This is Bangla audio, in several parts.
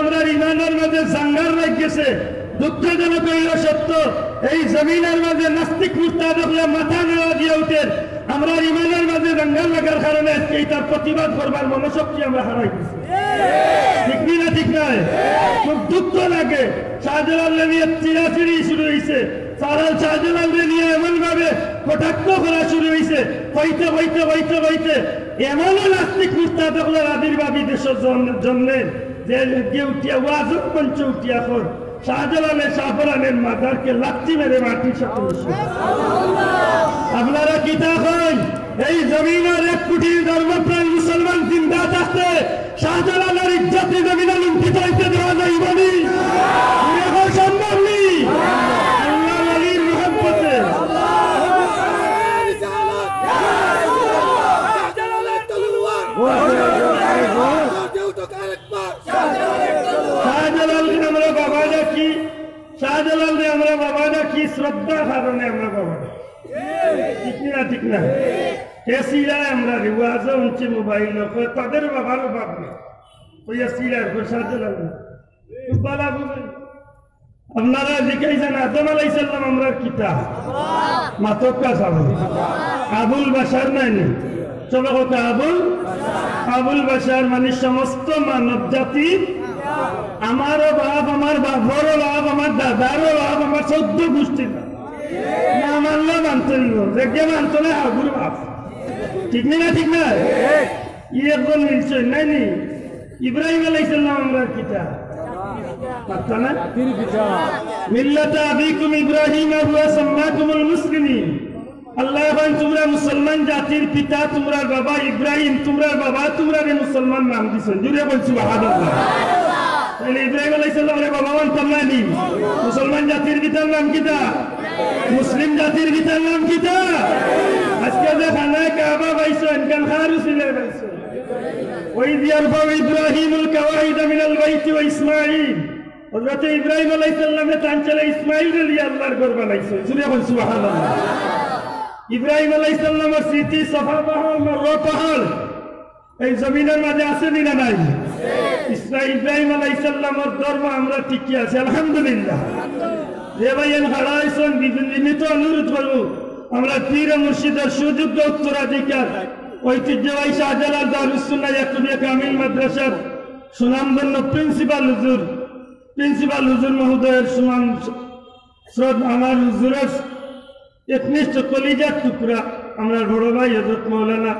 আমরা ইমানের মাঝে সাঙ্গার রাখছে, দুঃখজনক হইল সত্য, এই জমিনের মাঝে নাস্তিক মুস্তা দেখলে মাথা নেওয়া দিয়ে উঠেন আমরা ইমানের মাঝে রঙ্গাল লাগার কারণে আজকে তার প্রতিবাদ করবার মনোশক্তি আমরা হারাই ঠিক এমন জন্য যে কেউ ওয়াজক মঞ্চ উঠিয়া কর শাহজালালের শাহরানের মাদারকে লাচ্ছি মেরে মাটি। আপনারা কি থাকেন এই জমিনের এক কোটি ধর্মপ্রাণ মুসলমান জিন্দা থাকতে শাহজালালের ইজ্জতি জমিনে লুণ্ঠিত হইতে দেওয়া যাইবনি। সম্ভব নেই আল্লাহ আলীর মোহাম্মতে শাহজালালকে আমরা বাবা ডাকি আমরা আমরা আমরা তাদের বাপ না। আদম আলাইসাল্লাম আমরা কিতা? মাতক্কা সাবুল আবুল বাসার নাই নি চলো কথা, আবুল? আবুল বাসার মানে সমস্ত মানব জাতি আমারও বাপ, আমার বাপরও বাপ আমার দাদারও বাপ আমার চোদ্দ গোষ্ঠীর। না মানলে মানতে নিব যে মানতো না আবুল বাপ ঠিক না ঠিক না? একজন মিলছে, নাই নি? ইব্রাহিম আলাইসাল্লাম আমরা কিতা মুসলিমিন। জাতির পিতা তোমরা বাবা ইব্রাহিম তোমরা বাবা, তোমরা মুসলমান নাম দিছেন। জুড়ে বলছি সুবহানাল্লাহ। তাহলে ইব্রাহিম আলাইসাল্লাম রে বাবা মানতাম নানি মুসলমান জাতির গীতার নাম কিতা মুসলিম জাতির গীতার নাম কিতা আজকে যে খানায় কাবা পাইছেন কেন খারু সিলে পাইছেন ওই দিয়ার বাব ইব্রাহিমুল কাওয়াইদা মিনাল বাইতি ওয়া ইসমাঈল। হযরত ইব্রাহিম আলাইহিসসালামে তান চলে ইসমাঈল রে আল্লাহর ঘর বানাইছে। সুরে বল সুবহানাল্লাহ। ইব্রাহিম আলাইহিসসালামের স্মৃতি সাফা পাহাড় মর্রা পাহাড়। এই জমিনের মাঝে আছে না নাই? ইব্রাহিম আলাইহিস সালামের ধর্ম আমরা টিকি আছি? আলহামদুলিল্লাহ। যে ভাইয়ের হারাইছেন বিনীত অনুরোধ করব আমরা পীর ও মুর্শিদের সুযোগ্য উত্তরাধিকার ঐতিহ্যবাহী শাহজালাল দারুসুল্লাহ ইয়াকুবিয়া কামিল মাদ্রাসার সুনামধন্য প্রিন্সিপাল হুজুর প্রিন্সিপাল হুজুর মহোদয়ের সুনাম শ্রদ্ধ আমার হুজুরের একনিষ্ঠ কলিজার টুকরা আমরা বড় ভাই হজরত মৌলানা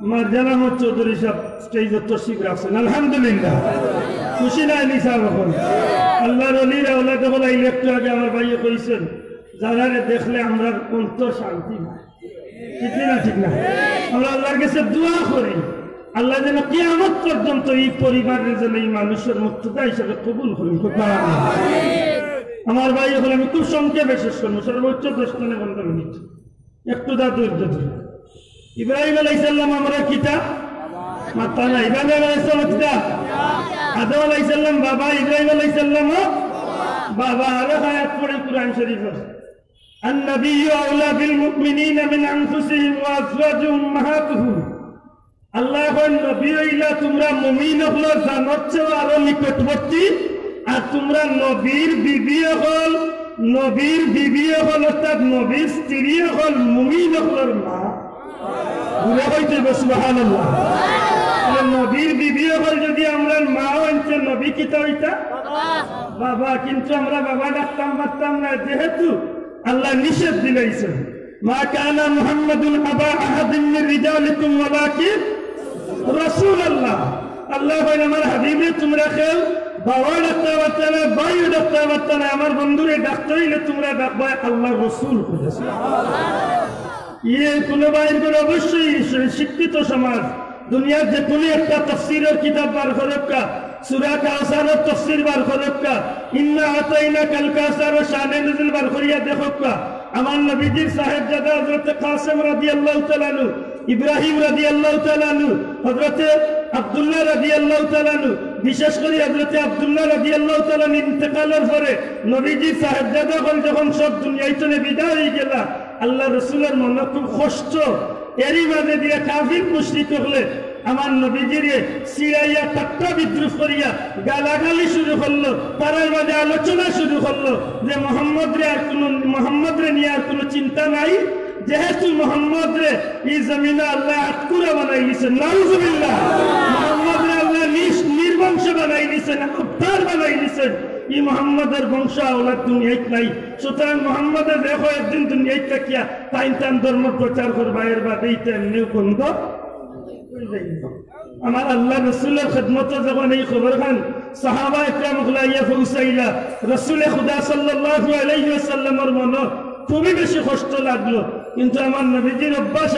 মারজান আহমদ চৌধুরী সাহেব স্টেজে তশিক রাখছেন আলহামদুলিল্লাহ। খুশি নাই এখন আল্লাহ রলির আওলাদে বলা একটু আগে আমার ভাইয়ে কইছেন যারা দেখলে আমরা অন্তর শান্তি ঠিক না ঠিক না? আমরা আল্লাহর কাছে দোয়া করি। আল্লাহ যেন কিয়ামত পর্যন্ত এই পরিবারের যেন এই মানুষের মুক্ততা হিসেবে কবুল করেন। আমার ভাই এখন আমি খুব সংক্ষেপে শেষ করব। সর্বোচ্চ দশ একটু দা ধৈর্য ধরে ইব্রাহিম আলাইসাল্লাম আমরা কিতা মাতা না ইব্রাহিম আলাইসাল্লাম কিতা আদম আলাইসাল্লাম বাবা ইব্রাহিম আলাইসাল্লাম বাবা আরো হায়াত পড়ে কোরআন শরীফের النبي أولى بالمؤمنين من أنفسهم وأزواجهم أمهاتهم আল্লাহ এখন নবী হইলা তোমরা মুমিন হল জানচ্ছে আরো নিকটবর্তী আর তোমরা নবীর বিবি হল নবীর বিবি হল অর্থাৎ নবীর স্ত্রী হল মুমিন হলর মা ঘুরে হইতে সুবাহান যদি আমরা মা হইছে নবী কিতা হইতা বাবা, কিন্তু আমরা বাবা ডাকতাম, পারতাম না, যেহেতু আল্লাহ নিষেধ দিলাইছেন মা কানা মুহাম্মাদুন আবা আহাদিন মিন রিজালিকুম, ওয়ালাকিন রাসূলুল্লাহ। আল্লাহ বলেন, আমার হাবিবে, তোমরা খেল বাবা ডাকতে পারতে না, ভাইও ডাকতে পারতে না, আমার বন্ধুরে ডাকতে হইলে তোমরা ডাকবা আল্লাহ রসুল ইয়ে কোনো বাইর অবশ্যই শিক্ষিত সমাজ। দুনিয়ার যে কোনো একটা তফসিরের কিতাব বার করক্কা সুরা কাউসারের তফসির বার করক্কা ইন্না আতাইনা কাল ও শানে নজুল বার করিয়া দেখক্কা আমার নবীজির সাহেব হজরত কাসেম রাদিয়াল্লাহু তাআলা আনহু, ইব্রাহিম রাদিয়াল্লাহু তাআলা আনহু, হযরত আব্দুল্লাহ রাদিয়াল্লাহু তাআলা আনহু, বিশেষ করে হযরত আব্দুল্লাহ রাদিয়াল্লাহু তাআলা ইন্তেকালের পরে নবীজি সাহেব জাদা হল যখন সব দুনিয়াইতে বিদায় হয়ে গেলা আল্লাহ রসুলের মনে খুব কষ্ট। এরই মাঝে দিয়ে কাফির মুশরিক হলে আমার নবীজিরে সিরাইয়া ঠাট্টা বিদ্রুপ করিয়া গালাগালি শুরু করল তারার মাঝে আলোচনা শুরু করল যে মোহাম্মদ রে আর কোন মোহাম্মদ রে নিয়ে আর কোনো চিন্তা নাই। যেহেতু মোহাম্মদ রে এই জমিনে আল্লাহ আটকুরা বানাই গেছে নাউজুবিল্লাহ। নির্বংশ বানাই দিয়েছেন আবতার বানাই দিয়েছেন ই মোহাম্মদের বংশ আওলাদ দুনিয়ায় নাই। সুতরাং মোহাম্মদের দেখো, একদিন দুনিয়ায় থাকিয়া তাই তান ধর্ম প্রচার করবা, এর বাদে এইটা এমনি বন্ধ আমার আল্লাহ রসুলের খেদমত যখন এই খবর খান, সাহাবা একরাম ইয়া পৌঁছাইলা, রসুলে খুদা সাল্লাল্লাহু আলাইহি মন খুবই বেশি কষ্ট লাগল। কিন্তু আমার নবীজির অভ্যাস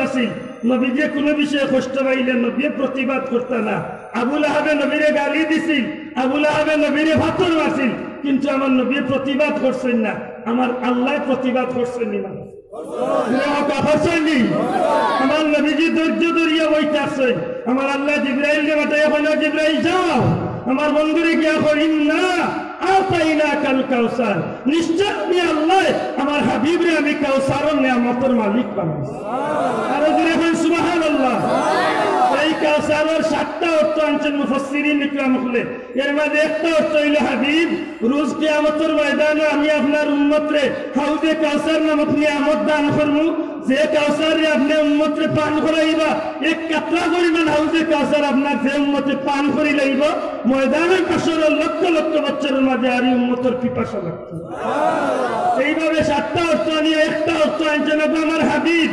নবীজি কোনো বিষয়ে কষ্ট পাইলে নবী প্রতিবাদ করতে না। আবুল আহাবে নবীরে গালি দিছিল আবুল আহাবে নবীরে ভাতর মারছিল, কিন্তু আমার নবী প্রতিবাদ করছেন না। আমার আল্লাহ প্রতিবাদ করছেন না। আমার আল্লাহ জিব্রাইল কে বাটাই জিব্রাইল, যাও। আমার বন্ধুরে গিয়া করিম না নিশ্চয় আমি আল্লাহ আমার হাবিবরে আমি কাউসারের নিয়ামতের মালিক বানাইছি। আর সুবহানাল্লাহ। এই কাউসারের সাতটা অর্থ আনছেন মুফাসসিরিন ইকরাম হলে এর মধ্যে একটা অর্থ হইল হাবিব রোজ কিয়ামতের ময়দানে আমি আপনার উম্মতরে হাউজে কাউসার নামক নিয়ামত দান করব। যে কাউসারে আপনি উম্মতরে পান করাইবা এক কাতরা পরিমাণ হাউজে কাউসার আপনার যে উম্মতে পান করি লাইব। ময়দানের পাশের লক্ষ লক্ষ বছরের মাঝে আর উম্মতের পিপাসা লাগতো এইভাবে সাতটা অর্থ নিয়ে একটা অর্থ আনছেন আমার হাবিব।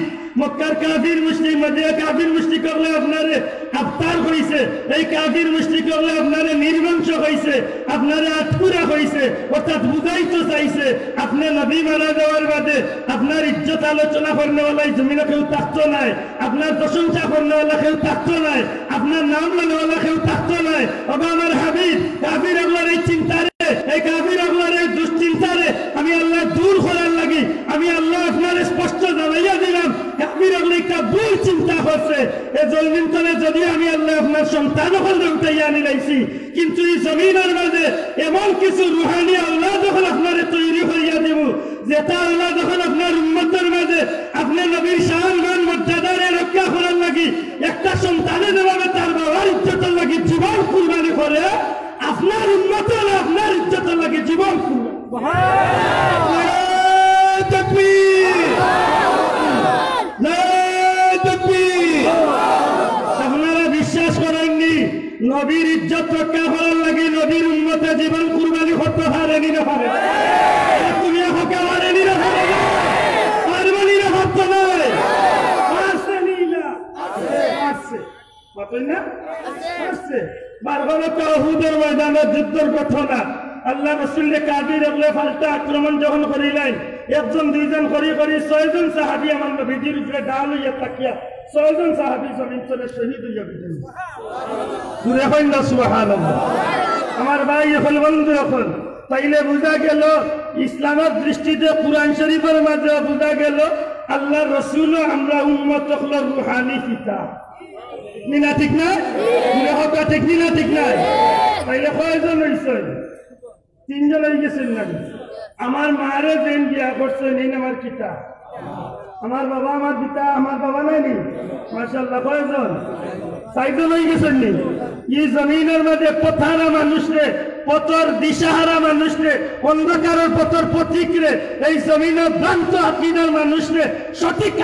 আপনারে ইজ্জত আলোচনা করনেওয়ালাই জমিনে কেউ থাকতো নাই, আপনার প্রশংসা করনেওয়ালা কেউ থাকতো নাই, আপনার নাম নেওয়ালা কেউ থাকতো নাই। অবা আমার হাবিব, কাফির আপনার এই চিন্তারে, এই কাফির আপনার এই দুশ্চিন্তারে আমি আল্লাহ দূর লাগি আমি আল্লাহ আপনার স্পষ্ট জানাইয়া দিলাম একটা ভুল চিন্তা জমিন তলে যদি আমি আল্লাহ আপনার সন্তান কিন্তু এই জমিনের মাঝে এমন কিছু রুহানি আল্লাহ যখন আপনারে তৈরি দেব, যেটা আল্লাহ যখন আপনার উন্মতের মাঝে নবীর শাহান মর্যাদারে রক্ষা করার লাগি, একটা সন্তানে যেভাবে তার বাবার ইজ্জতের লাগি জীবন কুরবানি করে, আপনার উন্মত আপনার ইজ্জতের লাগে জীবন কুরবানি তাকবীর! নারায়ে আপনারা বিশ্বাস করেননি, নবীর ইজ্জত রক্ষা করার লাগে নবীর উন্মতে জীবন কুরবানি করতে পারেনি না পারে তুমি হকে পারেনি না পারে পারবানি না পারতো নয় পারছে নীলা পারছে পারছেন না? পারছে বারবারত অহুদের ময়দানে যুদ্ধের ঘটনা আল্লাহ রসুল্লে কাদির এগুলো পাল্টা আক্রমণ যখন করিলেন, একজন, দুইজন করি করি ছয়জন সাহাবি আমার নবীজির উপরে ডাল হইয়া তাকিয়া ছয়জন সাহাবি জমিন চলে শহীদ হইয়া বিজয় দূরে হইন আমার ভাই এখন বন্ধু এখন। তাইলে বোঝা গেল, ইসলামের দৃষ্টিতে কোরআন শরীফের মাঝে বোঝা গেল আল্লাহ রসুল আমরা উন্মত হলো রুহানি পিতা। ঠিক না? ঠিক না? ঠিক না তাইলে কয়জন হইছে তিনজন হয়ে গেছেন না আমার মারে যেন বিয়া করছে, নিন আমার কিতা আমার বাবা, আমার পিতা, আমার বাবা নাই মার্শাল্লাহ কয়জন? সাইকেল হয়ে গেছেন নি। এই জমিনের মধ্যে পথারা মানুষ রে পথর দিশাহারা মানুষ রে পথর রে এই জমিনের ভ্রান্ত আকিদার মানুষ রে সঠিক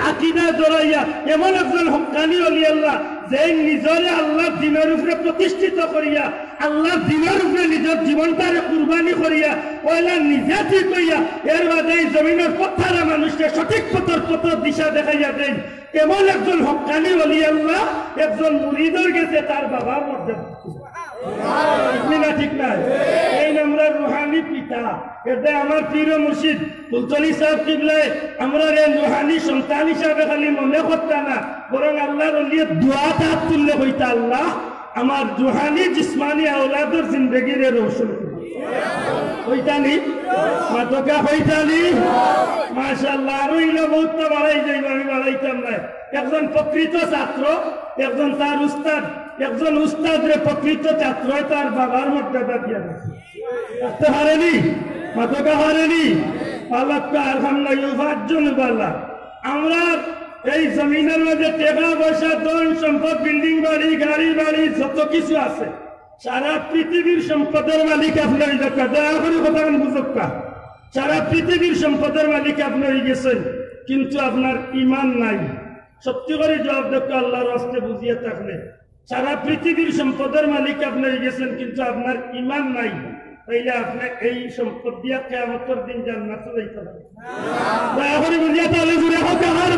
এমন একজন হকানি অলি আল্লাহ যে নিজরে আল্লাহ দিনের উপরে প্রতিষ্ঠিত করিয়া আল্লাহ দিনের উপরে নিজের জীবনটারে কুরবানি করিয়া পয়লা নিজে ঠিক হইয়া, এর বাদে এই জমিনের পথারা মানুষকে সঠিক পথর পথর দিশা দেখাইয়া দেন। এমন একজন হকানি অলি আল্লাহ, একজন মুরিদর গেছে, তার বাবার মধ্যে এই আমরা আমরা রে মনে জিসমানি আওলাদর জিন্দগিরে রোশন ইলা বহুত বাড়াই যাইব, আমি বাড়াইতাম না। একজন প্রকৃত ছাত্র, একজন তার উস্তাদ, একজন উস্তাদ রে প্রকৃত ছাত্র তার বাবার মর্যাদা দিয়া গেছে। আসতে হারেনি মাতকা হারেনি। পালাক্কা আলহামদুলিল্লাহ আমরা এই জমিনের মধ্যে টেকা পয়সা, ধন সম্পদ, বিল্ডিং বাড়ি, গাড়ি বাড়ি, যত কিছু আছে সারা পৃথিবীর সম্পদের মালিক আপনার দয়া করে কথা বুঝক্কা সারা পৃথিবীর সম্পদের মালিক আপনার গেছেন, কিন্তু আপনার ইমান নাই। সত্যি করে জবাব দেখো আল্লাহর হস্তে বুঝিয়ে থাকলে। সারা পৃথিবীর সম্পদের মালিক আপনার গেছেন, কিন্তু আপনার ইমান নাই। তাইলে আপনি এই সম্পদ দিয়া কেমতর দিন জান্নাতে যাইতে পারেন। দয়া করে বুঝিয়ে তাহলে আমার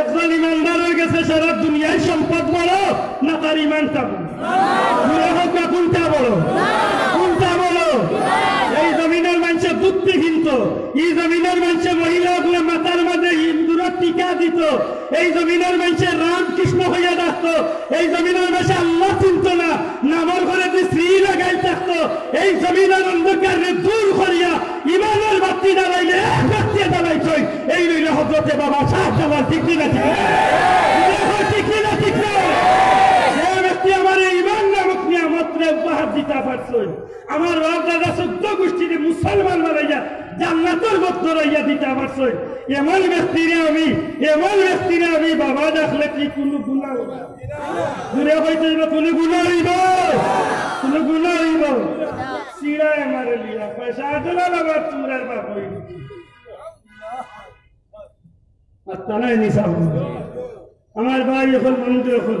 একজন ইমানদার হয়ে গেছে, সারা দুনিয়ায় সম্পদ বড়, না তার জুড়ে হোক এই জমিনের মানুষে বুদ্ধি কিনত। এই জমিনের মানুষে মহিলাগুলো মাথার মাঝে হিন্দুরা টিকা দিত। এই জমিনের মানুষে রামকৃষ্ণ হইয়া ডাকতো। এই জমিনের মানুষে আল্লাহ চিনত না। নামর ঘরে শ্রী থাকতো, এই জমিনের অন্ধকারে দূর করিয়া ইমানের বাতি জ্বালাইলে এক বাতি জ্বালাইছই। এই রইল বাবা শাহ জালাল ঠিক না ঠিক না যে ব্যক্তি আমার এই ইমান নামক নিয়ামতরে উপহার পারছই আমার বাপ দাদা চোদ্দ গোষ্ঠীতে মুসলমান বানাইয়া জান্নাতের মধ্য রইয়া দিতে পারছই এমন ব্যক্তিরে আমি, এমন ব্যক্তিরে আমি বাবা দেখলে কি কোনো গুণা। দূরে হইতে গুণা হইব? গুণা হইব? আমার পয়সা আমার বাপ হইব। আর নিশা আমার ভাই এখন বন্ধু এখন।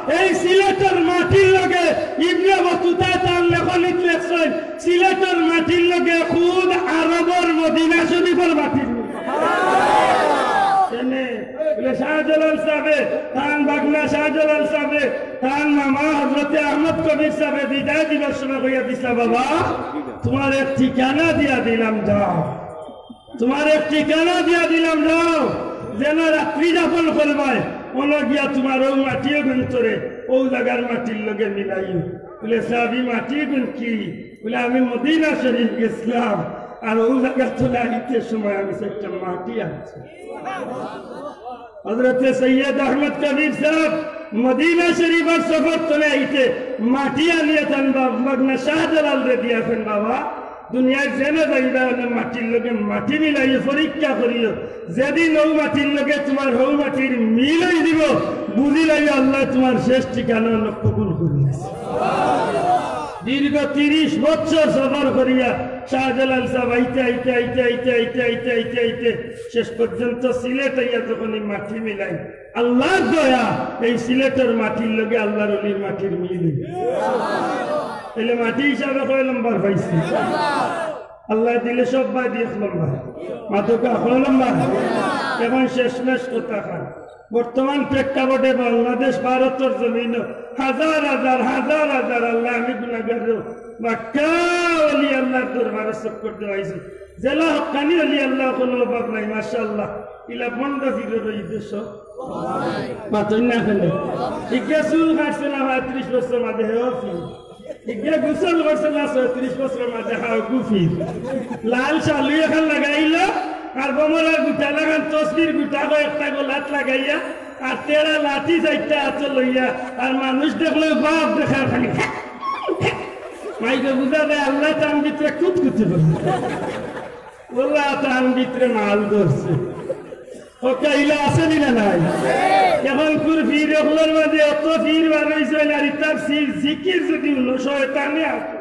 এই সিলেটের মাটির লগে ইবনে বতুতা তার লেখনিত লেখছেন, সিলেটের মাটির লগে খুদ আরবর মদিনা শরীফের মাটির মামা আহমদ এক ঠিকানা দিয়া দিলাম তোমার এক ঠিকানা দিয়া দিলাম যাও। যেন রাত্রি যাপন করবায়। ওনো গিয়া তোমার ও মাটিও গুন্তরে, ও জায়গার মাটির লগে মিলাইও। বলে সাবি মাটি গুণ কি বলে, আমি মদিনা শরীফ গেছিলাম, আর ও জায়গা চলে আইতে সময় আমি একটা মাটি আনছি। হজরত সৈয়দ আহমদ কবির সাহেব মদিনা শরীফের সফর চলে আইতে মাটি আনিয়ে তান বাবা শাহজালাল রে দিয়াছেন বাবা। দুনিয়ার জেনে যাইবা মাটির লগে মাটি মিলাইয়ে পরীক্ষা করিও। যেদিন ও মাটির লগে তোমার হৌ মাটির মিলাই দিব, বুঝি লাগে আল্লাহ তোমার শেষ ঠিকানা কবুল করিয়াছে। দীর্ঘ তিরিশ বছর সফর করিয়া শাহজালাল সাহেব আইতে আইতে আইতে আইতে আইতে আইতে আইতে আইতে, শেষ পর্যন্ত সিলেট আইয়া যখন মাটি মিলাই, আল্লাহর দয়া, এই সিলেটের মাটির লগে আল্লাহর অলির মাটির মিল তাহলে মাটি হিসাবে কয় নম্বর পাইছি? আল্লাহ দিলে সব বাই দিয়ে নম্বর। মাতকে এখন নম্বর? এখন শেষমেশ কথা খান বর্তমান প্রেক্ষাপটে বাংলাদেশ ভারতের জমিন হাজার হাজার হাজার হাজার, আল্লাহ আমি গুণাগার বাক্কা অলি আল্লাহ দরবারে চক্কর দেওয়াইছে জেলা হকানি অলি আল্লাহ কোনো অভাব নাই মাসা আল্লাহ ইলা বন্ধ ফিরে রই দেশ মাতই না চুল কাটছে না ত্রিশ বছর মাঝে হেও ফির। লাল শালু এখন লাগাইল, আর একটা লাগাইয়া, আর লাঠি হাতে লইয়া, আর মানুষ দেখলে বাপ দেখা মাইকে বুঝা দেয় আল্লাহ তার ভিতরে কুতকুতি করছে। বললা তার ভিতরে মাল ধরছে। ওকে ইলা আছে না নাই? এখন কুর ফির এগুলোর মাঝে অত ফির বার হয়েছে আর ইতার জিকির যদি হলো শয়তানে আছে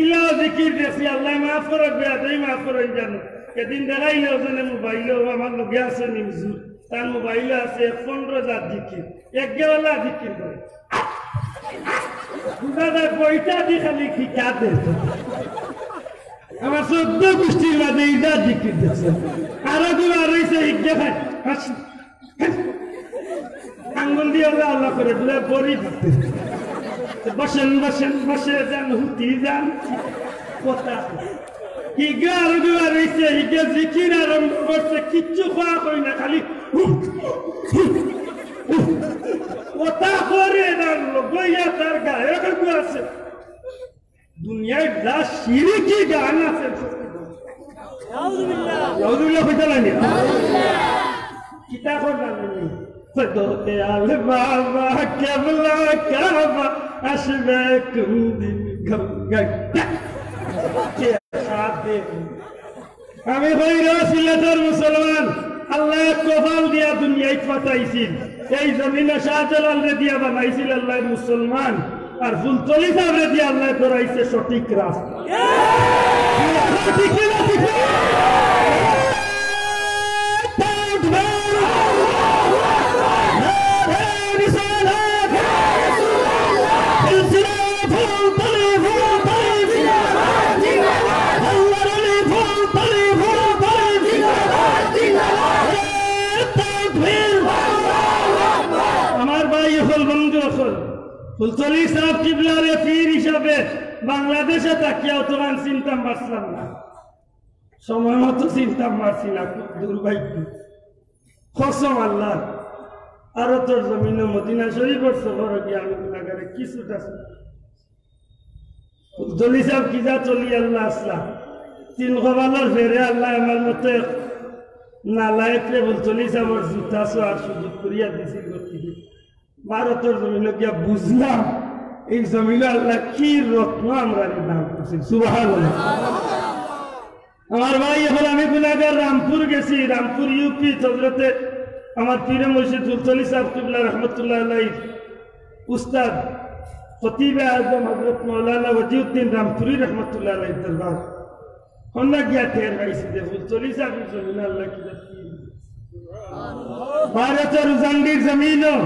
ইলাও জিকির দেখছি, আল্লাহ মাফ করো বেয়াদাই মাফ করো জানো। এদিন দেখাইলে ওজনে মোবাইলে আমার লগে আছে নিউজু তার মোবাইলে আছে পনেরো হাজার জিকির এক গেওয়ালা জিকির করে। দাদা বইটা দি খালি শিকা দে আমার চোদ্দ গোষ্ঠীর মাঝে ইটা জিকির দেখছে আরও দুবার রয়েছে ইজ্ঞা হাসি আঙ্গুল দিয়ে আল্লাহ আল্লাহ করে বলে বড়ি বসেন বসেন, বসে যান, হুতি যান। কথা হিগা আরও দুবার রয়েছে হিগা জিকির আরম্ভ করছে, কিচ্ছু খাওয়া করি না, খালি কথা করে না লগইয়া তার গায়ে আছে। দুনিয়ায় যা সিরিকি গান আছে। কইতে লাগে কিতা করলাম ফদোতে আলে বাবা কেবলা কাবা আসবে আমি সিলেটের মুসলমান। আল্লাহ কপাল দিয়া দুনিয়ায় পাঠাইছিল এই জমিনে শাহজালাল দিয়া বানাইছিল আল্লাহ মুসলমান। আর ফুলতলি সাহেব দিয়ে দিয়া আল্লাহ করাইছে সঠিক রাস্তা। ফুলতলি সাহেব কিবলারে ফির হিসাবে বাংলাদেশে তাকিয়াও তোমার চিন্তা মারছিলাম না। সময় মতো চিন্তা মারছি না, দুর্ভাগ্য। কসম আল্লাহ, আরও তোর জমিনে মদিনা শরীফের সফর গিয়ে আমি গুণাগারে কিছুটা ফুলতলি সাহেব কিজা চলি আল্লাহ আসলাম তিন কবালোর ফেরে আল্লাহ আমার মতো নালায়করে ফুলতলি সাহেবের জুতা সো আর সুযোগ করিয়া দিছিল গিয়া এই কি আমরা রামপুর গেছি, রামপুর ইউপি হজরতে আমার পীরে মসজিদ উলতলি সাহতুল্লাহ রহমতুল্লাহ উস্তাদ খতিবে রামপুরি রহমতুল্লাহ দরবার। সাহেব জমিন কি ভারতের জমিনও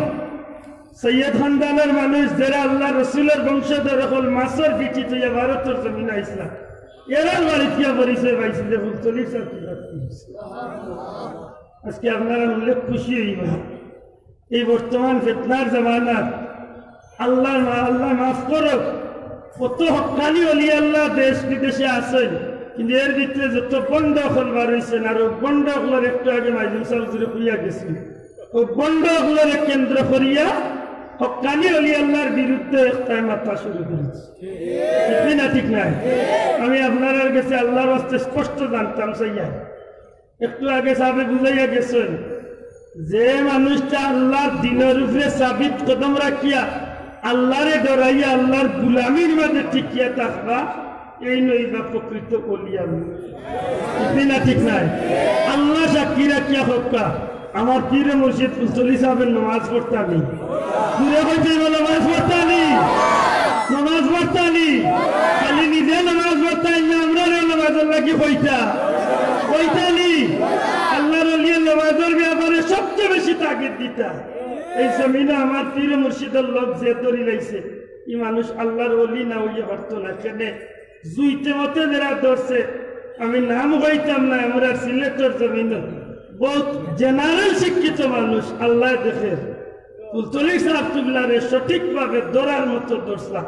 সৈয়দ খানদানের মানুষ যারা আল্লাহ রসুলের বংশধর হল মাসর পিঠি তুই ভারতের জমিন আইসলাম এরার বাড়ি কিয়া পরিচয় পাইছি ফুলতলি আজকে আপনারা উল্লেখ খুশি হইব। এই বর্তমান ফেতনার জামানার আল্লাহ আল্লাহ মাফ করো কত হকানি অলি আল্লাহ দেশ বিদেশে আছেন, কিন্তু এর ভিতরে যত বন্ড হল বার হয়েছেন আর বন্ড হলের একটু আগে মাইজুম সাহেব জুড়ে খুঁইয়া গেছিল ওই বন্ড হলের কেন্দ্র করিয়া হকানি অলি আল্লাহর বিরুদ্ধে তাই মাথা শুরু করেছে। ঠিক না, ঠিক নাই? আমি আপনার কাছে আল্লাহর হস্তে স্পষ্ট জানতাম, সাইয়া। একটু আগে সাহেবে বুঝাইয়া গেছেন, যে মানুষটা আল্লাহর দিনের উপরে সাবিত কদম রাখিয়া আল্লাহরে ডরাইয়া আল্লাহর গুলামির মাঝে টিকিয়া থাকবা, এই নইবা প্রকৃত কলিয়া ঠিক না, ঠিক নাই? আল্লাহ সাক্ষী রাখিয়া হকা আমার পীরে মসজিদ ফুলতলি সাহেবের নামাজ পড়তানি দূরে হইতে নামাজ পড়তানি নামাজ পড়তানি খালি নিজে নামাজ পড়তাই না, আমরা নামাজের লাগি বইটা হইতানি আল্লাহর নামাজের ব্যাপারে সবচেয়ে বেশি তাগিদ দিতা। এই জমিনে আমার পীর মুর্শিদের লোক যে দরি লাইছে, এই মানুষ আল্লাহর অলি না হইয়া পারতো না। কেনে? জুইতে মতে যারা ধরছে। আমি নাম হইতাম না, আমরা সিলেটের জমিনে। বহুত জেনারেল শিক্ষিত মানুষ, আল্লাহ দেখে। কুলতলি সাহাবতুল্লাহরে সঠিকভাবে ধরার মতো দর্শা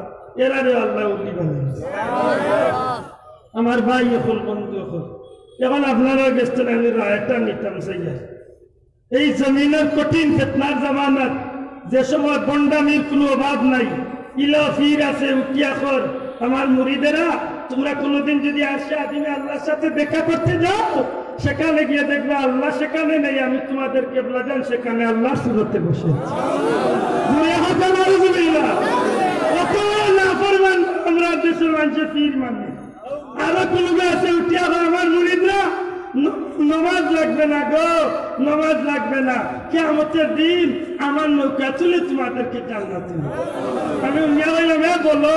এরারে আল্লাহ উল্লি বানিয়েছে আমার ভাই এখন বন্ধু এখন। এখন আপনারা গেছেন, আমি রায়টা নিতাম সাইয়া। এই জমিনের কঠিন ফেতনার জামানাত, যে সময় বন্ডামির কোনো অভাব নাই। ইলা ফির আছে, উকিয়া কর আমার মুড়িদেরা তোমরা কোনোদিন যদি আসে আদিমে আল্লাহর সাথে দেখা করতে যাও, সেখানে গিয়ে দেখবে আল্লাহ সেখানে নেই, আমি তোমাদের কেবলা যান, সেখানে আল্লাহ সুরতে বসে মানে। আরও হয় আমার ন- নমাজ লাগবে না গো, নমাজ লাগবে না। কেমতের দিন আমার নৌকা তুলে তোমাদেরকে দিবে। আমি বলো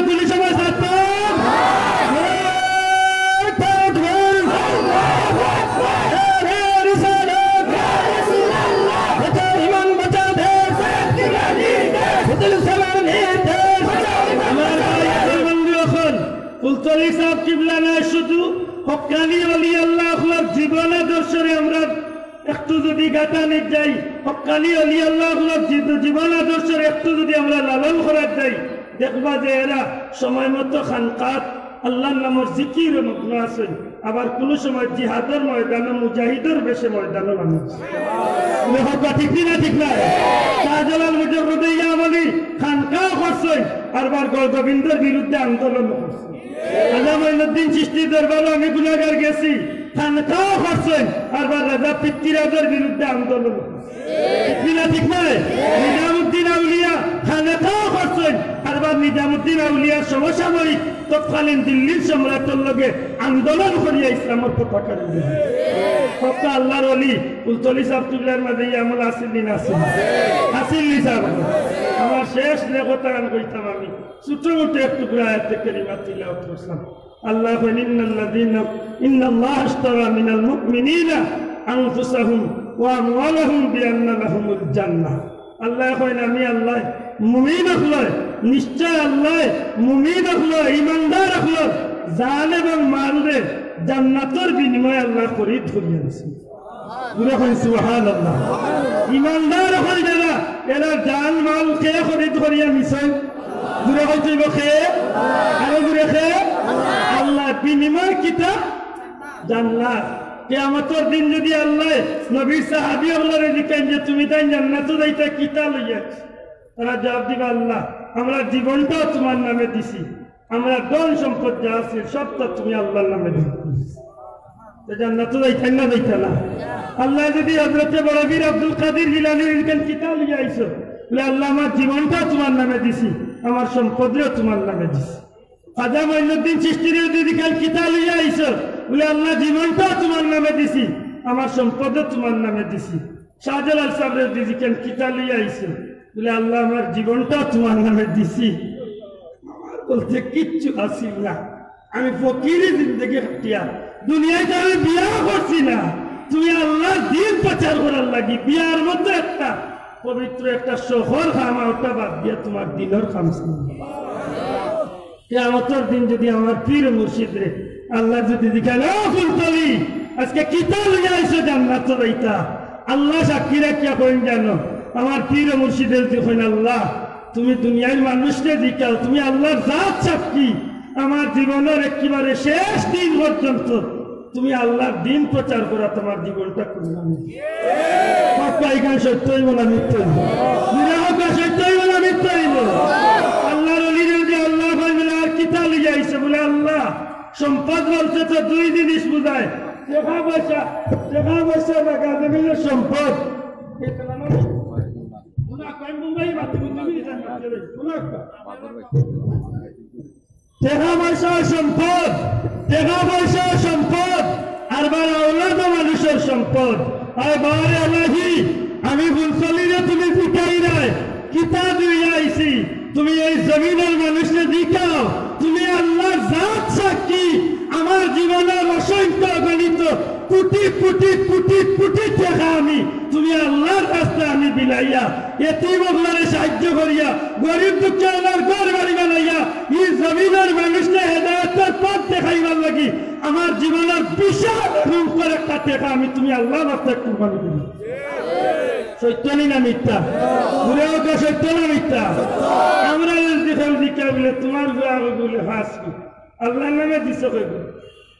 হকানি অলি আল্লাহ আল্লাহর জীবন আদর্শরে আমরা একটু যদি গাঁটানি যাই হকানি অলি আল্লাহ আল্লাহর জীবন আদর্শরে একটু যদি আমরা লালন করার যাই দেখবা যে এরা সময় মতো খানকাত আল্লাহর নামর জিকির মগ্ন আছে। আবার কোনো সময় জিহাদের ময়দান মুজাহিদের বেশে ময়দানও মানুষ। ঠিক না ঠিক না। শাহজালাল মুজরুদ্দ ইয়ামানি খানকা করছে আর বার গোবিন্দর বিরুদ্ধে আন্দোলন করছে। আজামুদ্দিন সৃষ্টি দরবার আমি গুণাগার গেছি। খানকাও করছেন আর রাজা পিতৃরাজের বিরুদ্ধে আন্দোলন করছে। ঠিক। নয়? নিজামুদ্দিন আউলিয়া খানকাও করছেন আর নিজামুদ্দিন আউলিয়া সমসাময়িক তৎকালীন দিল্লির সম্রাটের লগে আন্দোলন করিয়া ইসলামের পতাকা দিলেন। সবটা আল্লাহর অলি কুলতলি সাহেব তুলার মাঝে আমল আসিল দিন আসিল আসিল নি আমার শেষ লেখতা কইতাম আমি ছোট মোটো একটু আয়াত কারিমা তিলাওয়াত করলাম আল্লাহ ইন্নাল্লাযীনা ইন্নাল্লাহ আশতারা মিনাল মুমিনিনা আনফুসাহুম ওয়া আমওয়ালাহুম বিআন্না লাহুমুল জান্নাহ। আল্লাহ কইন আমি আল্লাহ মুমিন হলো নিশ্চয় আল্লাহ মুমিন হলো ইমানদার হলো জান এবং মালরে জান্নাতের বিনিময়ে আল্লাহ খরিদ করিয়ে আনছে দূরে কই সুবহানাল্লাহ। ইমানদার হল যারা এরা জান মাল কে খরিদ করিয়া নিছে দূরে কই তুইব খে আরও দূরে আল্লাহ, বিনিময় কিতাব? জান্নাত। কিয়ামতের দিন যদি আল্লাহ নবীর সাহাবী আল্লাহরে জিজ্ঞাসা যে, তুমি তাই জান্নাতে যাইতা, কিতা লইয়া তারা জবাব দিবা, আল্লাহ, আমরা জীবনটাও তোমার নামে দিছি। আমরা ধন সম্পদ যা আছে, সব তো তুমি আল্লাহর নামে দিছি। তো জান্নাতে যাইতেন না যাইতা না। আল্লাহ যদি হজরতে বড়বীর আব্দুল কাদির জিলানির ইনকান কিতাব লিয়ে আইছো? আল্লাহ, আমার জীবনটা তোমার নামে দিছি। আমার সম্পদও তোমার নামে দিছি। খাজা মঈনুদ্দিন সৃষ্টির যদি কাল কিতাব লিয়ে আইছো বলে আল্লাহ জীবনটা তোমার নামে দিছি, আমার সম্পদও তোমার নামে দিছি। শাহজালাল সাহেবের দিদি কেন কিতাব লিয়ে আইছো বলে আল্লাহ আমার জীবনটা তোমার নামে দিছি। আমার বলতে কিচ্ছু আসিল না। আমি ফকিরি জিন্দগি হাটিয়া দুনিয়ায় আমি বিয়া করছি না। তুমি আল্লাহ দিন প্রচার করার লাগি, বিয়ার মধ্যে একটা পবিত্র একটা শহর খামা ওটা বাদ দিয়া তোমার দিনের খামছি কেয়ামতের দিন যদি আমার পীর মুর্শিদ রে আল্লাহ যদি দেখান ও ফুলতলি, আজকে কিতা লইয়া আইসো জান্নাত রাইতা আল্লাহ সাক্ষী রাখিয়া কইন জানো আমার পীর মুর্শিদের দেখুন আল্লাহ, তুমি দুনিয়ার মানুষকে জিকাও তুমি আল্লাহর জাত সাক্ষী। আমার জীবনের একেবারে শেষ দিন পর্যন্ত তুমি আল্লাহর দিন প্রচার করা তোমার জীবনটা করলাম পাক্কা এখানে সত্যই বলা মিথ্য নিরাহকা সত্যই বলা মিথ্য আল্লাহর অলির যদি আল্লাহ ভাই বলে আর কিতা লিয়ে আইসে বলে আল্লাহ সম্পদ বলতে তো দুই জিনিস বুঝায়। টাকা পয়সা টাকা পয়সা টাকা দেবেন সম্পদ। টাকা পয়সা সম্পদ টাকা পয়সা সম্পদ, আর বারা আওলাদ মানুষের সম্পদ। আর বারে আল্লাহি আমি বুলসলিরে তুমি শিখাই নাই। কিতা দুই আইছি? তুমি এই জমিনের মানুষকে দিকাও তুমি আল্লাহ জাত সাক্ষী। আমার জীবনের অসংখ্য গণিত কোটি কোটি কোটি কোটি টাকা আমি। তুমি আল্লাহর রাস্তায় আমি বিলাইয়া এটি বগলারে সাহায্য করিয়া, গরিব দুঃখে আমার ঘর বাড়ি বানাইয়া, এই জমিনের মানুষকে হেদায়তের পথ দেখাইবার লাগি, আমার জীবনের বিশাল রূপের একটা টাকা আমি তুমি আল্লাহ রাস্তায় কুরবানি করি। আমরা বলে, তোমার বলে হাসবি আল্লাহর নামে দিছ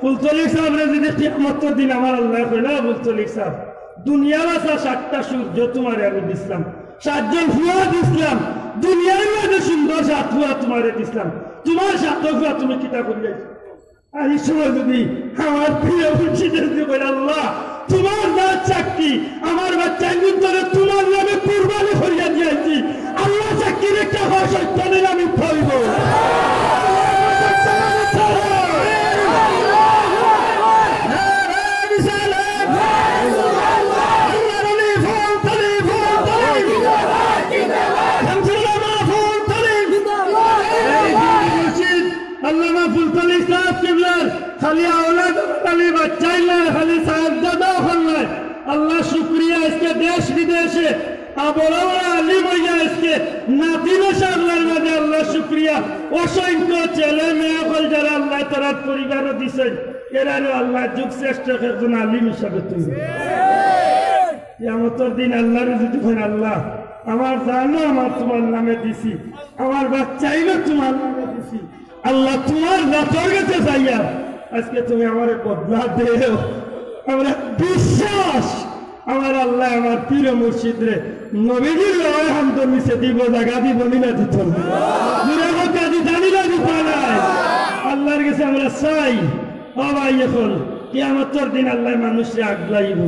ফুলতলিক সাহেবরে যদি কিয়ামত দিন আমার আল্লাহ কইলা ফুলতলিক সাহেব দুনিয়া বাসা সাতটা সূর্য তোমার আমি দিছিলাম। সাতজন ফুয়া দিছিলাম। দুনিয়ার মধ্যে সুন্দর সাত ফুয়া তোমারে দিছিলাম। তোমার সাত ফুয়া তুমি কিতা করিয়াছ আর সময় যদি আমার প্রিয় মুর্শিদের কই আল্লাহ, তোমার দাঁত সাক্ষী আমার বাচ্চা ধরে তোমার নামে কুরবানি করিয়া দিয়েছি। আল্লাহ সাক্ষী রেখা হয় সত্যানের আমি ফলব খালি আওলাদ, খালি বাচ্চাই না খালি সাহেব দাদাও খাল্লাই আল্লাহ শুক্রিয়া আজকে দেশ বিদেশে। অসংখ্য ছেলে মেয়ে হল আল্লাহ তারা পরিবারও দিছেন, এরারও আল্লাহ যুগ শ্রেষ্ঠ আলিম হিসাবে তুমি কিয়ামতের দিন আল্লাহর আল্লাহ। আমার জানো আমার তোমার নামে দিছি, আমার বাচ্চাইও তোমার নামে দিছি। আল্লাহ তোমার নাচর গেছে যাইয়া আজকে তুমি আমার বদলা দেও। আমরা বিশ্বাস, আমার আল্লাহ আমার প্রিয় মুর্শিদ রে, নবীজির লয় হামদ মিশে দিব জাগা দিব না দিত না। দুরাগত কাজী জানি না দিত নাই আল্লাহর কাছে আমরা চাই, ও ভাই এখন, কিয়ামতের দিন আল্লাহ মানুষে আগলাইব।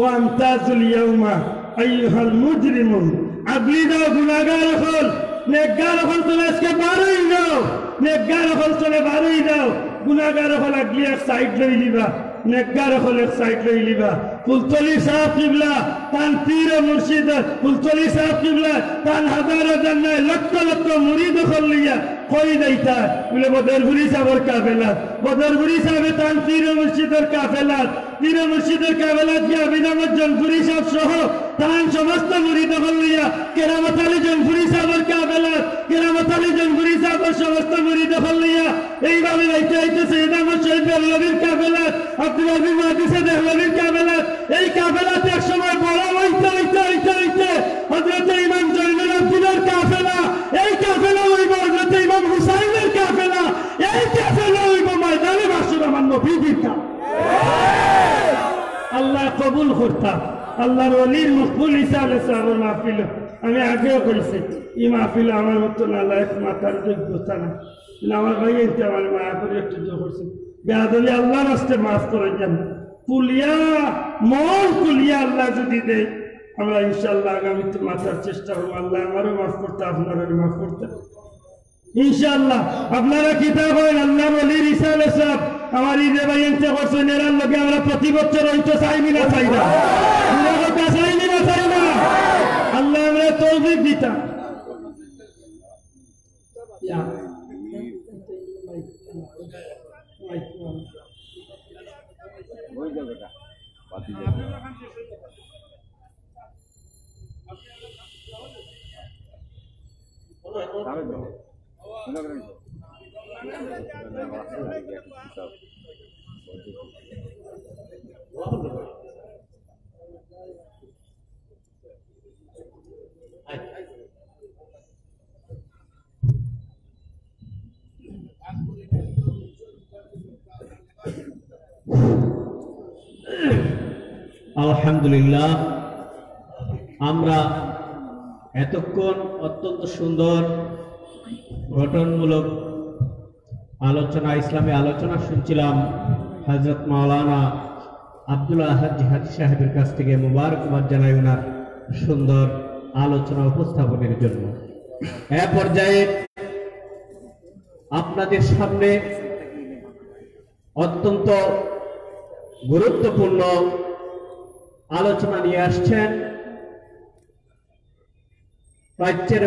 ও আমতাজুল ইয়াউমা, আইয়ুহাল মুজরিমুন। আগলি দাও, গুনাহগার হল নেকগার হল চলে আজকে বারোই যাও নেকগার হল চলে বারোই যাও গুনাহগার হল আগলি এক সাইড লই লিবা নেকগার হল এক সাইড লই লিবা ফুলতলি সাহেব কিবলা তান পীর মুর্শিদ ফুলতলি সাহেব কিবলা তান হাজার হাজার নয় লক্ষ লক্ষ মুরিদ হল লিয়া কই দেইতা বলে বদরগুড়ি সাহেবের কাফেলাত বদরগুড়ি সাহেবে তান পীর মুর্শিদের কাফেলাত, পীর মুর্শিদের কাফেলাত গিয়া বিনামত জনপুরি সাহেব সহ তান সমস্ত মুরিদ হল লিয়া কেরামত আলী জনপুরি সাহেবের কাফেলাত, কেরামত আলী জনপুরি সাহেবের সমস্ত মুরিদ হল লিয়া এইভাবে যাইতে যাইতে আহমদ শহীদ বেরলবির কাফেলাত, আব্দুল আবির মাহদিসে দেহলবির কাফেলাত এই কাফেলাতে এক সময় বড় হইতে হইতে হইতে হইতে হজরত ইমাম জৈনুল আব্দিনের কাফেলা, এই কাফেলা হইব হজরত ইমাম হুসাইনের কাফেলা, এই কাফেলা হইব ময়দানে বাসুর আমার নবীদের আল্লাহ কবুল করতাম, আল্লাহর অলির মকবুল হিসাবে সাহাবার মাহফিল। আমি আগেও করেছি এই মাহফিল আমার মতো না লাইফ মাথার যোগ্যতা না আমার ভাই আমার মায়া করে একটু করছে। বেহাদলি আল্লাহর আসতে মাফ করে যান কুলিয়া, মন কুলিয়া আল্লাহ যদি দেয়, আমরা ইনশাল্লাহ আগামীতে মাথার চেষ্টা করব। আল্লাহ আমারও মাফ করতে আপনারও মাফ করতে। ইনশাআল্লাহ, আপনারা কিতাব হয় আল্লাহ বলির ইসালে সব আমার ঈদে ভাই এনতে লগে আমরা প্রতি বছর হইতো চাইনি না। চাই না। আল্লাহ আমরা তৌফিক দিতাম। বাতি যাবে আলহামদুলিল্লাহ, আমরা এতক্ষণ অত্যন্ত সুন্দর, গঠনমূলক আলোচনা, ইসলামী আলোচনা শুনছিলাম হজরত মাওলানা আব্দুল আহাদ জিহাদ সাহেবের কাছ থেকে মুবারকবাদ জানাই ওনার সুন্দর আলোচনা উপস্থাপনের জন্য। এ পর্যায়ে আপনাদের সামনে অত্যন্ত গুরুত্বপূর্ণ আলোচনা নিয়ে আসছেন। রাজ্যের